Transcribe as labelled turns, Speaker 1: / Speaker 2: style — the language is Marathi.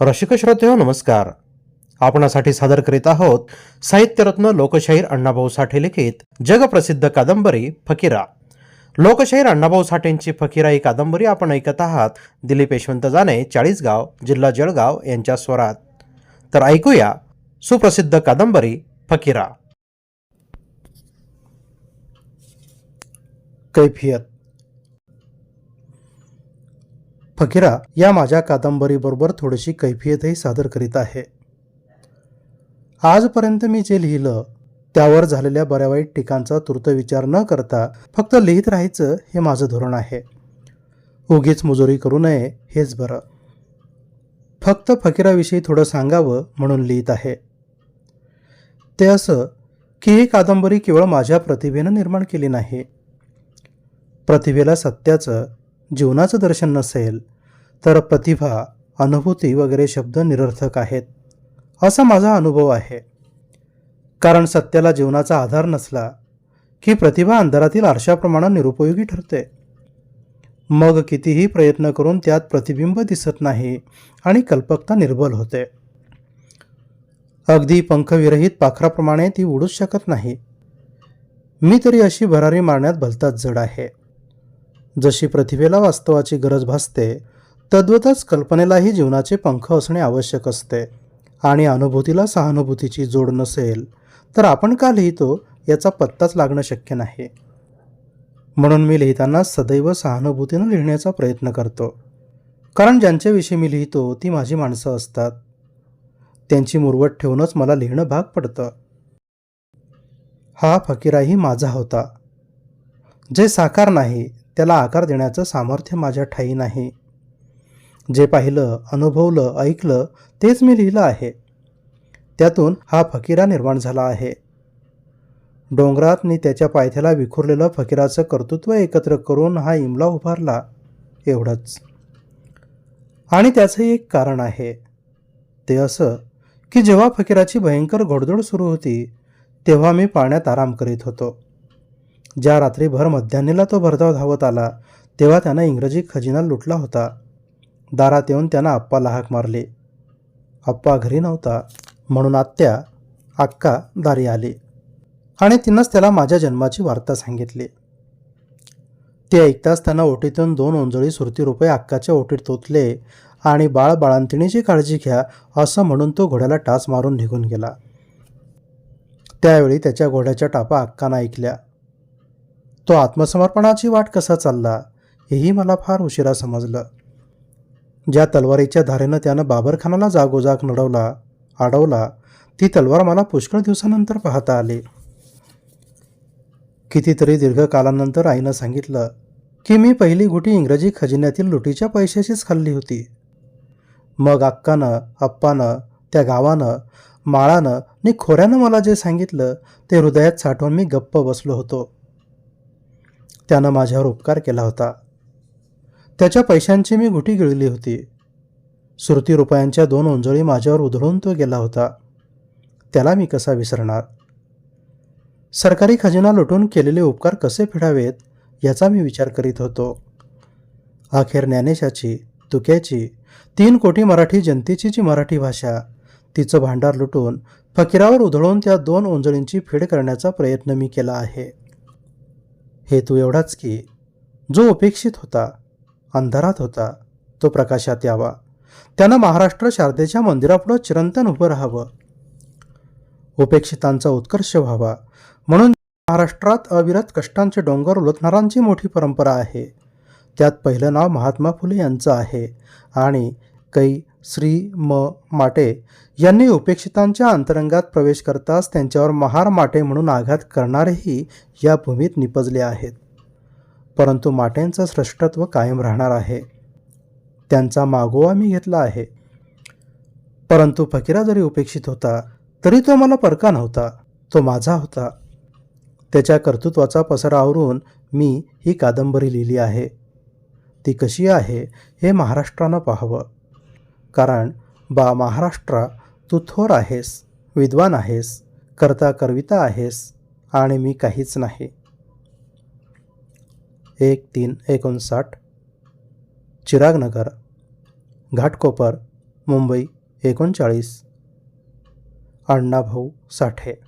Speaker 1: रसिक श्रोते नमस्कार. आपणासाठी सादर करीत आहोत साहित्यरत्न लोकशाहीर अण्णाभाऊ साठे लिखित जगप्रसिद्ध कादंबरी फकीरा. लोकशाहीर अण्णाभाऊ साठेंची फकीरा ही कादंबरी आपण ऐकत आहात. दिलीप यशवंत जाने चाळीसगाव जिल्हा जळगाव यांच्या स्वरात. तर ऐकूया सुप्रसिद्ध कादंबरी फकीरा. कैफियत. फकीरा या माझ्या कादंबरीबरोबर थोडीशी कैफियतही सादर करीत आहे. आजपर्यंत मी जे लिहिलं त्यावर झालेल्या बऱ्या वाईट टीकांचा तूर्त विचार न करता फक्त लिहित राहायचं हे माझं धोरण आहे. उगीच मुजोरी करू नये हेच बरं. फक्त फकीराविषयी थोडं सांगावं म्हणून लिहित आहे. ते असं की ही कादंबरी केवळ माझ्या प्रतिभेनं निर्माण केली नाही. प्रतिभेला सत्याचं जीवनाचं दर्शन नसेल तर प्रतिभा अनुभूती वगैरे शब्द निरर्थक आहेत. असा माझा अनुभव आहे. कारण सत्याला जीवनाचा आधार नसला की प्रतिभा अंधारातील आरशाप्रमाणे निरुपयोगी ठरते. मग कितीही प्रयत्न करून त्यात प्रतिबिंब दिसत नाही आणि कल्पकता निर्बल होते. अगदी पंखविरहित पाखराप्रमाणे ती उडूच शकत नाही. मी तरी अशी भरारी मारण्यात भलताच जड आहे. जशी प्रतिभेला वास्तवाची गरज भासते तद्वतच कल्पनेलाही जीवनाचे पंख असणे आवश्यक असते आणि अनुभूतीला सहानुभूतीची जोड नसेल तर आपण का लिहितो याचा पत्ताच लागणं शक्य नाही. म्हणून मी लिहिताना सदैव सहानुभूतीनं लिहिण्याचा प्रयत्न करतो. कारण ज्यांच्याविषयी मी लिहितो ती माझी माणसं असतात. त्यांची मुरवत ठेवूनच मला लिहिणं भाग पडतं. हा फकीराही माझा होता. जे साकार नाही त्याला आकार देण्याचं सामर्थ्य माझ्या ठाई नाही. जे पाहिलं अनुभवलं ऐकलं तेच मी लिहिलं आहे. त्यातून हा फकीरा निर्माण झाला आहे. डोंगरात मी त्याच्या पायथ्याला विखुरलेलं फकीराचं कर्तृत्व एकत्र करून हा इमला उभारला एवढंच. आणि त्याचंही एक कारण आहे. ते असं की जेव्हा फकीराची भयंकर घोडदोड सुरू होती तेव्हा मी पाण्यात आराम करीत होतो. ज्या रात्रीभर भर तो भरधाव धावत आला तेव्हा त्यानं इंग्रजी खजिना लुटला होता. दारात येऊन त्यांना आप्पाला हाक मारले. आप्पा घरी नव्हता म्हणून आत्या अक्का दारी आली. आणि तिनंच त्याला माझ्या जन्माची वार्ता सांगितली. ते ऐकताच त्यानं ओटीतून दोन ओंजळी सुरती रुपये अक्काच्या ओटीत तोतले आणि बाळ बाळांतिणीची काळजी घ्या असं म्हणून तो घोड्याला टाच मारून निघून गेला. त्यावेळी त्याच्या घोड्याच्या टापा अक्कानं ऐकल्या. तो आत्मसमर्पणाची वाट कसा चालला हेही मला फार उशिरा समजलं. ज्या तलवारीच्या धारेनं त्यानं बाबरखानाला जागोजाग नडवला अडवला ती तलवार मला पुष्कळ दिवसानंतर पाहता आली. कितीतरी दीर्घकालानंतर आईनं सांगितलं की मी पहिली गुटी इंग्रजी खजिन्यातील लुटीच्या पैशाचीच खाल्ली होती. मग अक्कानं अप्पानं त्या गावानं माळानं आणि खोऱ्यानं मला जे सांगितलं ते हृदयात साठवून मी गप्प बसलो होतो. त्यानं माझ्यावर उपकार केला होता. त्याच्या पैशांची मी गुटी गिळली होती. सुरती रुपयांच्या दोन ओंजळी माझ्यावर उधळून तो गेला होता. त्याला मी कसा विसरणार? सरकारी खजिना लुटून केलेले उपकार कसे फेडावेत याचा मी विचार करीत होतो. अखेर ज्ञानेशाची तुक्याची तीन कोटी मराठी जनतेची जी मराठी भाषा तिचं भांडार लुटून फकीरावर उधळून त्या दोन ओंजळींची फेड करण्याचा प्रयत्न मी केला आहे. हेतू एवढाच की जो उपेक्षित होता अंधारात होता. तो प्रकाशात यावा. त्यानं महाराष्ट्र शारदेच्या मंदिरापुढं चिरंतन उभं राहावं. उपेक्षितांचा उत्कर्ष व्हावा. म्हणून महाराष्ट्रात अविरत कष्टांचे डोंगर उलटणारांची मोठी परंपरा आहे. त्यात पहिलं नाव महात्मा फुले यांचं आहे. आणि कै श्री म माटे यांनी उपेक्षितांच्या अंतरंगात प्रवेश करताच त्यांच्यावर महार माटे म्हणून आघात करणारेही या भूमीत निपजले आहेत. परंतु माटेंचं श्रेष्ठत्व कायम राहणार आहे. त्यांचा मागोवा मी घेतला आहे. परंतु फकीरा जरी उपेक्षित होता तरी तो मला परका नव्हता. तो माझा होता. त्याच्या कर्तृत्वाचा पसरा आवरून मी ही कादंबरी लिहिली आहे. ती कशी आहे हे महाराष्ट्रानं पाहावं. कारण बा महाराष्ट्रा तू थोर आहेस विद्वान आहेस करता करविता आहेस आणि मी काहीच नाही. एक तीन एकोणसाठ. चिरागनगर घाटकोपर मुंबई एकोणचाळीस. अण्णाभाऊ साठे.